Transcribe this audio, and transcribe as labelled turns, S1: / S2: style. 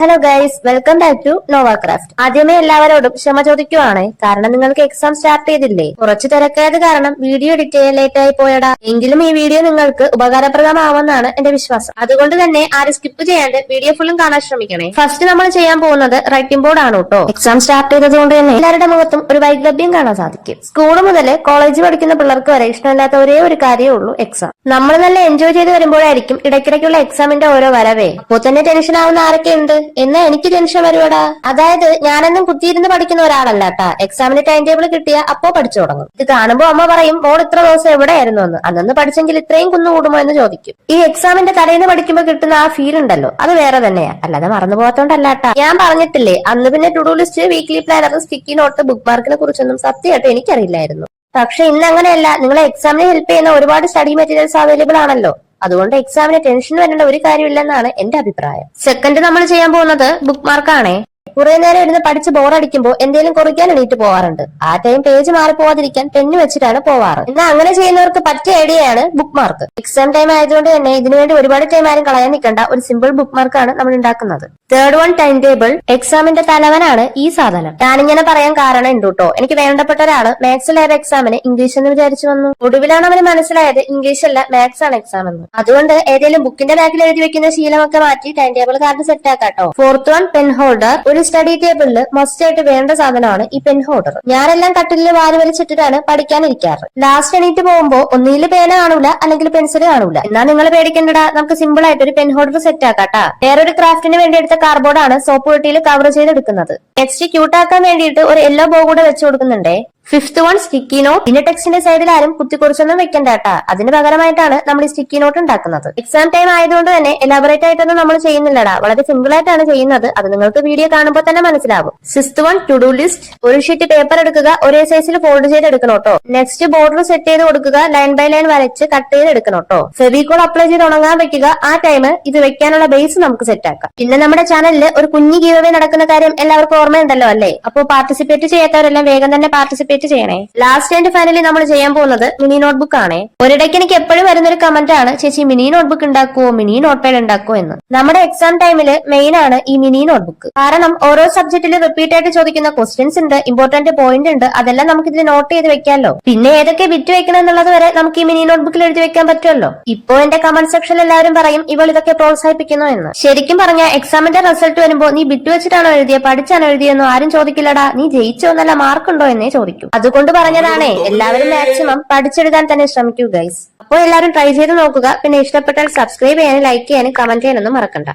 S1: Hello guys welcome back to Nova craft ആദ്യമേ എല്ലാവരോടും ക്ഷമ ചോദിക്കുവാണ്. കാരണം നിങ്ങൾക്ക് എക്സാം സ്റ്റാർട്ട് ചെയ്തില്ലേ? കുറച്ച് തിരക്കായത് കാരണം വീഡിയോ എഡിറ്റ് ചെയ്യാൻ ലേറ്റ് ആയി പോയടാ. എങ്കിലും ഈ വീഡിയോ നിങ്ങൾക്ക് ഉപകാരപ്രദമാവുമെന്നാണ് എന്റെ വിശ്വാസം. അതുകൊണ്ട് തന്നെ ആരും സ്കിപ്പ് ചെയ്യാണ്ട് വീഡിയോ ഫുള്ളും കാണാൻ ശ്രമിക്കണേ. ഫസ്റ്റ് നമ്മൾ ചെയ്യാൻ പോകുന്നത് റൈറ്റിംഗ് ബോർഡ് ആണ് കേട്ടോ. എക്സാം സ്റ്റാർട്ട് ചെയ്തതുകൊണ്ട് തന്നെ എല്ലാവരുടെ മുഖത്തും ഒരു വൈകല്യം കാണാൻ സാധിക്കും. സ്കൂൾ മുതൽ കോളേജ് പഠിക്കുന്ന പിള്ളേർക്ക് വരെ ഇഷ്ടമില്ലാത്ത ഒരേ ഒരു കാര്യമേ ഉള്ളൂ എക്സാം നമ്മൾ നല്ല എൻജോയ് ചെയ്ത് വരുമ്പോഴായിരിക്കും ഇടയ്ക്കിടയ്ക്കുള്ള എക്സാമിന്റെ ഓരോ വരവേ. അപ്പോ തന്നെ ടെൻഷൻ ആവുന്ന ആരൊക്കെ ഉണ്ട്? എന്നാ എനിക്ക് ടെൻഷൻ വരുവാടാ? അതായത് ഞാനെന്നും കുത്തിയിരുന്ന് പഠിക്കുന്ന ഒരാളല്ല കേട്ടാ. എക്സാമിന് ടൈം ടേബിൾ കിട്ടിയ അപ്പോ പഠിച്ചു തുടങ്ങും. ഇത് കാണുമ്പോ അമ്മ പറയും മോൾ ഇത്ര ദിവസം എവിടെയായിരുന്നു എന്ന്? അന്നന്ന് പഠിച്ചെങ്കിൽ ഇത്രയും കുന്നുകൂടുമോ എന്ന് ചോദിക്കും. ഈ എക്സാമിന്റെ തലേന്ന് പഠിക്കുമ്പോൾ കിട്ടുന്ന ആ ഫീൽ ഉണ്ടല്ലോ. അത് വേറെ തന്നെയാ. അല്ലാതെ മറന്നു പോകാത്തോണ്ടല്ല കേട്ടാ. ഞാൻ പറഞ്ഞിട്ടില്ലേ അന്ന് പിന്നെ to do list weekly planner sticky note book മാർക്കിനെ കുറിച്ചൊന്നും സത്യമായിട്ട് എനിക്കറിയില്ലായിരുന്നു. പക്ഷെ ഇന്ന് അങ്ങനെയല്ല നിങ്ങളെ എക്സാമിന് ഹെൽപ്പ് ചെയ്യുന്ന ഒരുപാട് സ്റ്റഡി മെറ്റീരിയൽസ് അവൈലബിൾ ആണല്ലോ. അതുകൊണ്ട് എക്സാമിന് ടെൻഷൻ വരേണ്ട ഒരു കാര്യമില്ലെന്നാണ് എന്റെ അഭിപ്രായം. സെക്കൻഡ് നമ്മൾ ചെയ്യാൻ പോകുന്നത് ബുക്ക് മാർക്കാണേ കുറെ നേരം ഇരുന്ന് പഠിച്ച് ബോറടിക്കുമ്പോൾ എന്തെങ്കിലും കുറിക്കാൻ എണീറ്റ് പോവാറുണ്ട്. ആ ടൈം പേജ് മാറി പോവാതിരിക്കാൻ പെണ്ണ് വെച്ചിട്ടാണ് പോവാറ്. എന്നാൽ അങ്ങനെ ചെയ്യുന്നവർക്ക് പറ്റിയ ഐഡിയയാണ് ബുക്ക് മാർക്ക് എക്സാം ടൈം ആയതുകൊണ്ട് തന്നെ ഇതിനുവേണ്ടി ഒരുപാട് ടൈം ആരും കളയാൻ നിൽക്കേണ്ട. ഒരു സിമ്പിൾ ബുക്ക് മാർക്കാണ് നമ്മൾ ഉണ്ടാക്കുന്നത്. തേർഡ് വൺ ടൈം ടേബിൾ എക്സാമിന്റെ തലവനാണ് ഈ സാധനം. ഞാനിങ്ങനെ പറയാൻ കാരണം ഉണ്ട് കേട്ടോ എനിക്ക് വേണ്ടപ്പെട്ട ഒരാൾ മാത്സിലായ എക്സാമിന് ഇംഗ്ലീഷ് എന്ന് വിചാരിച്ചു വന്നു. ഒടുവിലാണ് അവന് മനസ്സിലായത് ഇംഗ്ലീഷ് അല്ല മാത്സ് ആണ് എക്സാം എന്ന്. അതുകൊണ്ട് ഏതെങ്കിലും ബുക്കിന്റെ ബാക്കിൽ എഴുതി വെക്കുന്ന ശീലമൊക്കെ മാറ്റി ടൈം ടേബിൾ കാർഡ് സെറ്റ് ആക്കാട്ടോ ഫോർത്ത് വൺ പെൻ ഹോൾഡർ ഒരു സ്റ്റഡി ടേബിളിൽ മസ്റ്റ് ആയിട്ട് വേണ്ട സാധനമാണ് ഈ പെൻ ഹോൾഡർ ഞാനെല്ലാം കട്ടിലിൽ വാരി വലിച്ചിട്ടിട്ടാണ് പഠിക്കാനിരിക്കാറ്. ലാസ്റ്റ് എണീറ്റ് പോകുമ്പോൾ ഒന്നിയിൽ പേന കാണൂല അല്ലെങ്കിൽ പെൻസിൽ കാണൂല. എന്നാ നിങ്ങൾ പേടിക്കേണ്ടടാ നമുക്ക് സിമ്പിൾ ആയിട്ട് ഒരു പെൻ ഹോൾഡർ സെറ്റ് ആക്കാട്ടാ. വേറൊരു ക്രാഫ്റ്റിന് വേണ്ടി എടുത്ത കാർബോർഡാണ് സോപ്പ് വെട്ടിയിൽ കവർ ചെയ്തെടുക്കുന്നത്. നെക്സ്റ്റ് ക്യൂട്ടാക്കാൻ വേണ്ടിയിട്ട് ഒരു യെല്ലോ ബോ കൂടെ വെച്ചു കൊടുക്കുന്നുണ്ടേ. ഫിഫ്ത് വൺ സ്റ്റിക്കി നോട്ട് പിന്നെ ടെക്സ്റ്റിന്റെ സൈഡിൽ ആരും കുത്തിക്കുറിച്ചൊന്നും വെക്കണ്ട കേട്ടാ. അതിന് പകരമായിട്ടാണ് നമ്മൾ ഈ സ്റ്റിക്കി നോട്ട് ഉണ്ടാക്കുന്നത്. എക്സാം ടൈം ആയതുകൊണ്ട് തന്നെ എലാബറേറ്റ് ആയിട്ടൊന്നും നമ്മൾ ചെയ്യുന്നില്ലടാ. വളരെ സിമ്പിൾ ആയിട്ടാണ് ചെയ്യുന്നത്. അത് നിങ്ങൾക്ക് വീഡിയോ കാണുമ്പോൾ തന്നെ മനസ്സിലാവും. Sixth one to do list ഒരു ഷീറ്റ് പേപ്പർ എടുക്കുക ഒരേ സൈസിൽ ഫോൾഡ് ചെയ്ത് എടുക്കണം കേട്ടോ. നെക്സ്റ്റ് ബോർഡർ സെറ്റ് ചെയ്ത് കൊടുക്കുക ലൈൻ ബൈ ലൈൻ വരച്ച് കട്ട് ചെയ്ത് എടുക്കണം കേട്ടോ. ഫെവിക്കോൾ അപ്ലൈ ചെയ്ത് ഉണങ്ങാൻ വെക്കുക. ആ ടൈം ഇത് വെക്കാനുള്ള ബേസ് നമുക്ക് സെറ്റ് ആക്കാം. പിന്നെ നമ്മുടെ ചാനലിൽ ഒരു കുഞ്ഞു ഗീവേ നടക്കുന്ന കാര്യം എല്ലാവർക്കും ഓർമ്മയുണ്ടല്ലോ അല്ലേ? അപ്പോൾ പാർട്ടിസിപ്പേറ്റ് ചെയ്യാത്തവരെല്ലാം വേഗം തന്നെ പാർട്ടിസിപ്പേറ്റ് ചെയ്യണേ. ലാസ്റ്റ് ആൻഡ് ഫൈനലി നമ്മൾ ചെയ്യാൻ പോകുന്നത് മിനി നോട്ട്ബുക്ക് ആണ്. ഒരിടയ്ക്ക് എനിക്ക് എപ്പോഴും വരുന്ന ഒരു കമന്റ് ആണ് ചേച്ചി മിനി നോട്ട്ബുക്ക് ഉണ്ടാക്കുവോ? മിനി നോട്ട് പാഡ് ഉണ്ടാക്കുവോ? എന്ന്. നമ്മുടെ എക്സാം ടൈമിൽ മെയിൻ ആണ് ഈ മിനി നോട്ട്ബുക്ക് കാരണം ഓരോ സബ്ജക്റ്റിൽ റിപ്പീറ്റ് ആയിട്ട് ചോദിക്കുന്ന ക്വസ്റ്റ്യൻസ് ഉണ്ട് ഇമ്പോർട്ടന്റ് പോയിന്റ് ഉണ്ട് അതെല്ലാം നമുക്ക് ഇതിൽ നോട്ട് ചെയ്ത് വെക്കാമല്ലോ പിന്നെ ഏതൊക്കെ വിറ്റ് വെക്കണം എന്നുള്ളത് വരെ നമുക്ക് ഈ മിനി നോട്ട്ബുക്കിൽ എഴുതി വെക്കാൻ പറ്റുമല്ലോ ഇപ്പോ എന്റെ കമന്റ് സെക്ഷനിൽ എല്ലാവരും പറയും ഇവൾ ഇതൊക്കെ പ്രോത്സാഹിപ്പിക്കുന്നു എന്ന്. ശരിക്കും പറഞ്ഞ എക്സാമിന്റെ റിസൾട്ട് വരുമ്പോ നീ ബിറ്റ് വെച്ചിട്ടാണോ എഴുതിയ? പഠിച്ചാണോ എഴുതിയെന്നോ ആരും ചോദിക്കില്ലടാ. നീ ജയിച്ചോ നല്ല മാർക്കുണ്ടോ എന്നേ ചോദിക്കും. അതുകൊണ്ട് പറഞ്ഞതാണേ എല്ലാവരും മാക്സിമം പഠിച്ചെടുക്കാൻ തന്നെ ശ്രമിക്കൂ ഗൈസ് അപ്പോൾ എല്ലാവരും ട്രൈ ചെയ്ത് നോക്കുക. പിന്നെ ഇഷ്ടപ്പെട്ടാൽ സബ്സ്ക്രൈബ് ചെയ്യാനും ലൈക്ക് ചെയ്യാനും കമന്റ് ചെയ്യാനൊന്നും മറക്കണ്ട.